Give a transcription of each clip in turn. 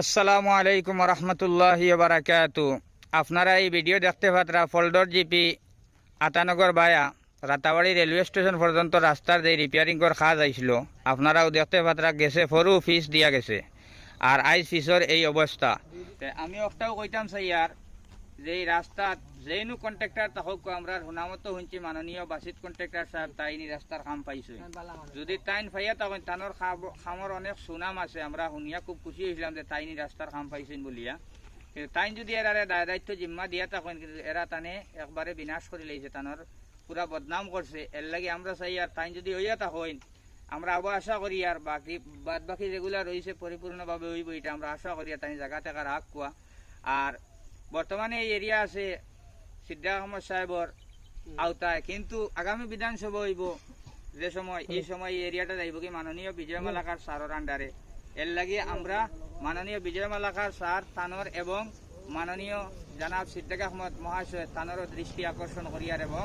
আসসালামু আলাইকুম রহমতুল্লাহি বারাকাতু আপনারা এই ভিডিও দেখতে পাত্রা ফলডর জিপি আতানগর বায়া, রাতাবাড়ি রেলওয়ে স্টেশন পর্যন্ত রাস্তার যে রিপেয়ারিংয়ের কাজ আইছিল আপনারাও দেখতে পাত্রা গেছে ফরু ফিস দিয়া গেছে। আর আইস ফিসর এই অবস্থা তে আমি একটাও কইতাম সাইয়ার যে এই রাস্তাত যেইনু কন্ট্রাক্টর তাহক আমরা হুনামতো শুনছি মাননীয় বাসিত কন্ট্রাক্টর সাহেব তাইনি রাস্তার কাম পাইছো। যদি তাইন ফাইয়া তখন তানোর খামর অনেক সুনাম আছে আমরা শুনিয়া খুব খুশি হয়েছিলাম যে তাইনি রাস্তার কাম পাইছেন বলিয়া। কিন্তু তাইন যদি এরারে দায় দায়িত্ব জিম্মা দিয়া তখন কিন্তু এরা তানে একবারে বিনাশ করে লাইছে তানোর পুরা বদনাম করছে। এর লাগে আমরা চাই আর তাইন যদি হইয়া তা হইন আমরা আবার আশা করি আর বাকি বাদ বাকি যেগুলা রয়েছে পরিপূর্ণভাবে হইব এটা আমরা আশা করি আর তাই জায়গা থেকে রাখ কোয়া। আর বর্তমানে এই এরিয়া আছে সিদ্ধা আহমদ সাহেবর আওতায় কিন্তু আগামী বিধানসভা হইব যে সময় এই সময় এই এরিয়াটা যাইব কি মাননীয় বিজয় মালাকার সারর আন্ডারে এর লাগে আমরা মাননীয় বিজয় মালাকার সার তানোর এবং মাননীয় জানাব সিদ্দিক আহমদ মহাশয় তানোরও দৃষ্টি আকর্ষণ করিয়ার এবং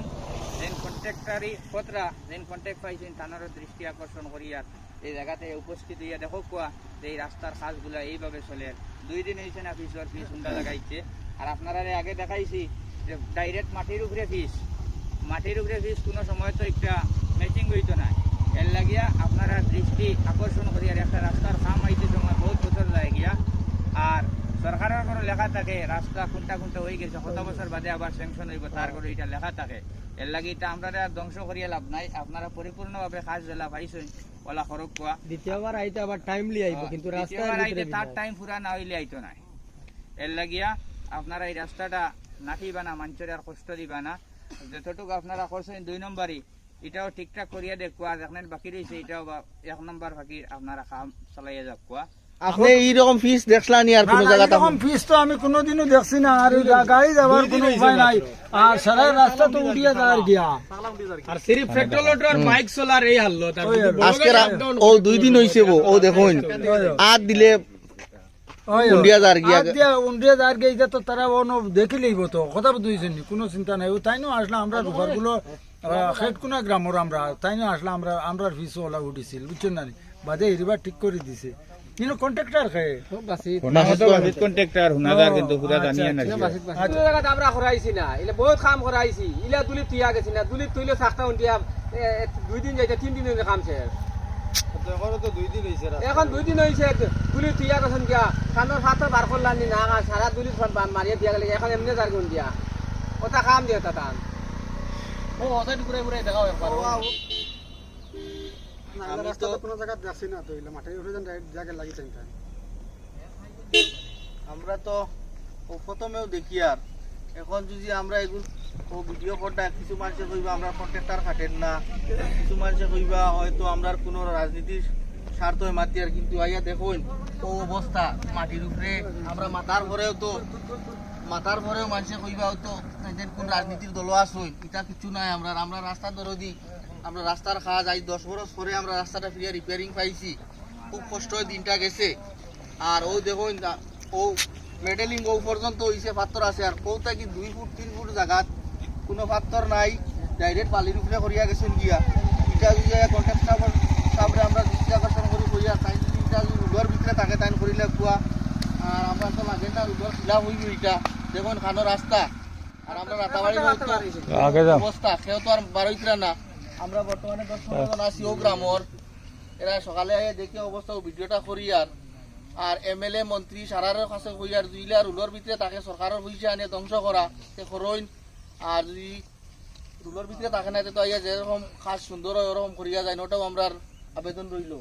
যেন কন্ট্রাক্টারি পত্রা যেন কন্ট্রাক্ট পাইছেন তানোরও দৃষ্টি আকর্ষণ করিয়ার এই জায়গাতে উপস্থিত হইয়া দেখো কোয়া যে এই রাস্তার কাজগুলো এইভাবে চলে। দুই দিন হয়েছে না ফিসর ফিস হুন্ডা লাগাইছে। আর আপনারা আগে দেখাইছি যে ডাইরেক্ট মাটির উপরে ফিস মাটির উপরে ফিস কোনো সময় তো একটা ম্যাচিং হইতো না। এর লাগিয়া আপনারা দৃষ্টি আকর্ষণ করি আর একটা রাস্তার কাম আইতে সময় বহুত বছর যায় গিয়া আর সরকারের কোনো লেখা থাকে রাস্তা কোনটা কোনটা হয়ে গেছে কত বছর বাদে আবার স্যাংশন হইব তার করে এটা লেখা থাকে। এর লাগি এটা আমরা ধ্বংস করিয়া লাভ নাই আপনারা পরিপূর্ণভাবে কাজ জেলা পাইছেন ওলা খরচ কোয়া। দ্বিতীয়বার আইতে আবার টাইমলি আইব কিন্তু রাস্তার আইতে তার টাইম পুরা না হইলে আইতো নাই। এর লাগিয়া আপনারা এই রাস্তাটা নাটিবা না মাঞ্চরে আর কষ্ট দিবা না যতটুকু আপনারা করছেন দুই নম্বরই এটাও ঠিকঠাক করিয়া দেখুয়া দেখলেন বাকি রয়েছে এটাও এক নম্বর বাকি আপনারা কাম চালাইয়া যাক কোয়া। আপনি এইরকম ফিস দেখলানি আর কোন জায়গাতে এরকম পিস তো আমি কোনোদিনও দেখছি না আর গাড়ি যাওয়ার কোনো উপায় নাই। আর সারা রাস্তা তো উঠিয়ে যাওয়ার গিয়া। আর সিরিফ পেট্রোল আর বাইক চলার এই হাল্লো তার ওই আর। আজকে ও দুই দিন হইছে বো ও দেখুন। আর দিলে উন্ডিয়া যার গিয়া উন্ডিয়া যাওয়ার গিয়া তো তারা অন্য দেখি লইব তো কথা বুঝছেন কোনো চিন্তা নাই। ও তাই না আসলে আমরা রুবারগুলো খেটকুনা গ্রামর আমরা তাই না আসলে আমরা আমরা ফিস ওলা উঠিছিল বুঝছেন না বাদে এরিবার ঠিক করে দিছে। কিন্তু কন্ট্রাক্টর খায় কন্ট্রাক্টর হুনাদার কিন্তু পুরা জানিয়ে না আচ্ছা জায়গা আমরা করাইছি না ইলা বহুত কাম করাইছি ইলা দুলি তুইয়া গেছি না দুলি তুইলে থাকতা উন্টিয়া দুই দিন যাইতে তিন দিন কাম শেষ এখন দুই দিন হয়েছে দুলি তুইয়া গেছেন গিয়া কানোর হাতে বার করলাম না সারা দুলি মারিয়া দিয়া গেলে এখন এমনি যার গুণ দিয়া ওটা কাম দিয়ে তা টান ও ওটা ঘুরে ঘুরে দেখাও একবার আমরা তো প্রথমেও দেখি আর। এখন যদি আমরা এগুলো ভিডিও করটা কিছু মানুষে কইবা আমরা কন্ট্রাক্টর খাটেন না। কিছু মানুষে কইবা হয়তো আমরা কোনো রাজনীতির স্বার্থ মাতি আর কিন্তু আইয়া দেখুন ও অবস্থা। মাটির উপরে আমরা মাথার ঘরেও তো মাথার ঘরেও মানুষে কইবা হয়তো কোন রাজনীতির দল আসই এটা কিছু নাই আমরা। আমরা রাস্তার দরদি আমরা রাস্তার কাজ আজ দশ বছর পরে আমরা রাস্তাটা ফিরে রিপেয়ারিং পাইছি। খুব কষ্ট হয়ে দিনটা গেছে। আর ও দেখুন ও মেডেলিং ও পর্যন্ত হইছে পাথর আছে। আর কৌটা কি দুই ফুট তিন ফুট জায়গাত কোনো পাথর নাই। ডাইরেক্ট বালির উপরে করিয়া গেছেন গিয়া। ইটা যদি কন্ট্রাক্টর তারপরে আমরা দৃষ্টি আকর্ষণ করি কইয়া তাই যদি ইটা যদি রোডের ভিতরে থাকে তাই করিলে কুয়া। আর আমরা তো লাগে না রোডের খিলা হইব ইটা। দেখুন খানো রাস্তা। আর আমরা রাতাবাড়ি অবস্থা কেউ তো আর বারোইতরা না। আমরা বর্তমানে দশ পনেরো আছি, ও গ্রামর। এরা সকালে দেখে অবস্থা ভিডিওটা করি আর। আর এম এল এ মন্ত্রী সারারের কাছে কই আর দুইলে আর রুলোর ভিতরে তাকে সরকারের পয়সা আনিয়ে ধ্বংস করা সে করইন আর যদি রুলোর ভিতরে থাকে না তো আইয়া যেরকম কাজ সুন্দর হয় ওরকম করিয়া যায় ওটাও আমরা আবেদন রইল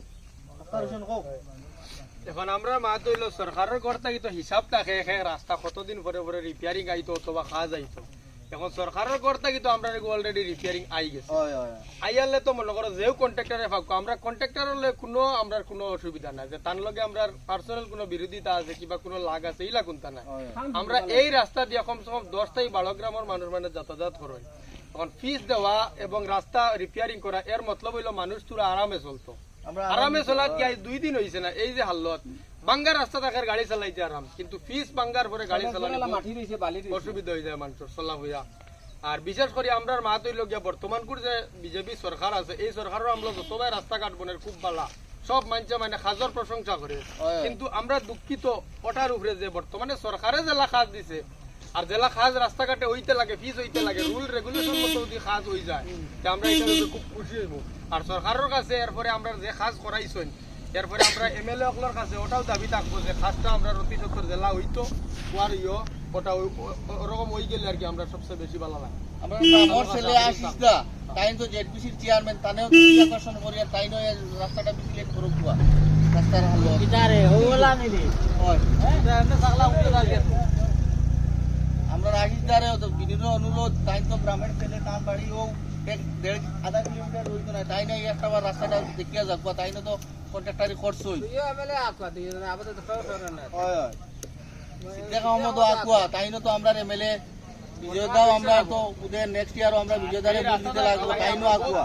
এখন আমরা মাত হইল সরকারের কর্তা কিন্তু হিসাব থাকে রাস্তা কতদিন পরে পরে রিপেয়ারিং আইতো অথবা কাজ আইতো এখন সরকারের কর্তা কিন্তু আমরা অলরেডি রিপেয়ারিং আই গেছে। আইয়ালে তো মনে করো যেও কন্ট্রাক্টরে ফাঁকো আমরা কোনো আমরা কোনো অসুবিধা নাই। যে তার লগে আমরা পার্সোনাল কোনো বিরোধিতা আছে কিবা কোনো লাগ আছে এইলা কোনটা নাই। আমরা এই রাস্তা দিয়ে কমসে কম দশ থেকে বারো গ্রামের মানুষ মানে যাতায়াত করেন এখন ফিস দেওয়া এবং রাস্তা রিপেয়ারিং করা এর মতলব হইল মানুষ তোরা আরামে চলতো। আরামে চলাত দুই দিন হয়েছে না এই যে হাল্লত। বাঙ্গার রাস্তা থাকার গাড়ি চালাইতে আরাম কিন্তু ফিস বাঙ্গার পরে গাড়ি চালানো অসুবিধা হয়ে যায় মানুষের চলা হইয়া আর বিশেষ করে আমরা মাত হইল গিয়া বর্তমান কুর যে বিজেপি সরকার আছে এই সরকারের আমরা যতবাই রাস্তাঘাট বনের খুব ভালা সব মানুষে মানে খাজর প্রশংসা করে। কিন্তু আমরা দুঃখিত ওটার উপরে যে বর্তমানে সরকারে জেলা খাজ দিছে আর জেলা খাজ রাস্তাঘাটে হইতে লাগে ফিস হইতে লাগে রুল রেগুলেশন মতো যদি খাজ হয়ে যায় তা আমরা এটা খুব খুশি হইব। আর সরকারের কাছে এরপরে আমরা যে খাজ করাইছেন এরপরে আমরা এমএলএ অকলের কাছে ওটাও দাবি থাকব যে খাজটা আমরা অতি সত্তর জেলা হইতো ওয়ার ইয় ওটা ওই- ওরকম হয়ে গেলে আর কি আমরা সবচেয়ে বেশি ভালো লাগে। আমরা আমার ছেলে আশিস দা তাই তো জেডপিসির চেয়ারম্যান তানেও আকর্ষণ করি আর তাই নয় রাস্তাটা করুক রাস্তার হালো হয়। আমরা আশিস দারে তো বিনীত অনুরোধ তাই তো গ্রামের ছেলে টান বাড়ি ও এক দেড় আধা কিলোমিটার রইতো না তাই নাই একটা রাস্তাটা দেখিয়া যাক তাই না তো কন্ট্রাক্টারি হয় হয়। দেখা মতো আকুয়া তাই না তো আমরা এমএলএ বিজয় দাও আমরা তো নেক্সট ইয়ারও আমরা বিজয় দারে ভোট দিতে লাগবো তাই নো আকুয়া?